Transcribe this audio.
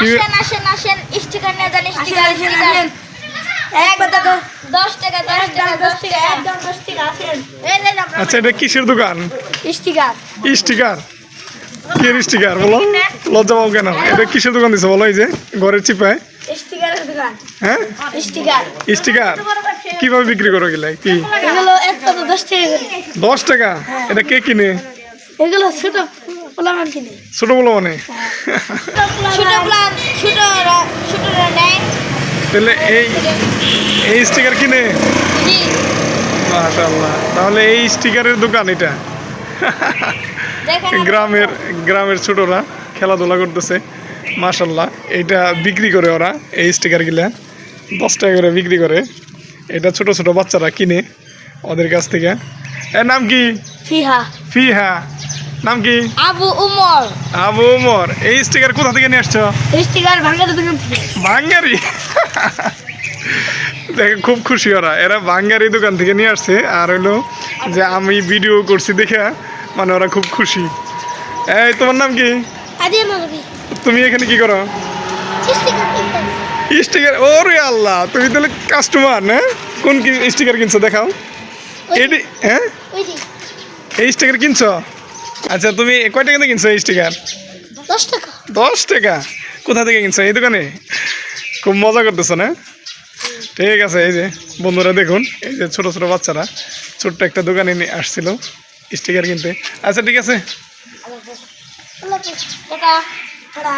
আসেন আসেন আসেন স্টিকার নিয়ে যান স্টিকার স্টিকার আচ্ছা এটা কিসের দোকান? স্টিকার স্টিকার কি স্টিকার বলো। লজ্জা পাও কেন? এটা কিসের দোকান দিছে? বলো এই যে ঘরের চিপায়। হ্যাঁ? স্টিকার কীভাবে বিক্রি করো গেলে? কি? দশ টাকা দশ টাকা? এটা কে কিনে? এগুলো ছোট পোলামান কিনে ছোট বলো মানে ছোট ছোটরা নেয় তাহলে এই এই স্টিকার কিনে? মাশাআল্লাহ। তাহলে এই স্টিকারের দোকান এটা। গ্রামের গ্রামের ছোটরা খেলাধুলা করতেছে। মাশাল্লাহ এইটা বিক্রি করে ওরা এই স্টিকারগুলা দশ টাকা করে বিক্রি করে। এটা ছোট ছোট বাচ্চারা কিনে ওদের কাছ থেকে। এর নাম কি? ফিহা। ফিহা। নাম কি? আবু উমর। আবু উমর। এই স্টিকার কোথা থেকে নিয়ে আসছো? স্টিকার ভাঙার দোকান থেকে। বাঙ্গারি দেখে খুব খুশি ওরা। এরা ভাঙ্গারি দোকান থেকে নিয়ে আসছে। আর হলো যে আমি ভিডিও করছি দেখে মানে ওরা খুব খুশি। এই তোমার নাম কি? তুমি এখানে কি করো? স্টিকার কিনতে স্টিকার? ওরে আল্লাহ তুমি তাহলে কাস্টমার না? কোন কি স্টিকার কিনছো? দেখাও। এটি হ্যাঁ? এই স্টিকার কিনছো? আচ্ছা তুমি কয় টাকাতে কিনছো এই স্টিকার দশ টাকা। দশ টাকা? কোথা থেকে কিনছো? এই দোকানে? খুব মজা করতেছো না? ঠিক আছে এই যে বন্ধুরা দেখুন এই যে ছোট ছোট বাচ্চারা ছোট্ট একটা দোকানে নিয়ে আসছিল স্টিকার কিনতে। আচ্ছা ঠিক আছে। টাকা টাকা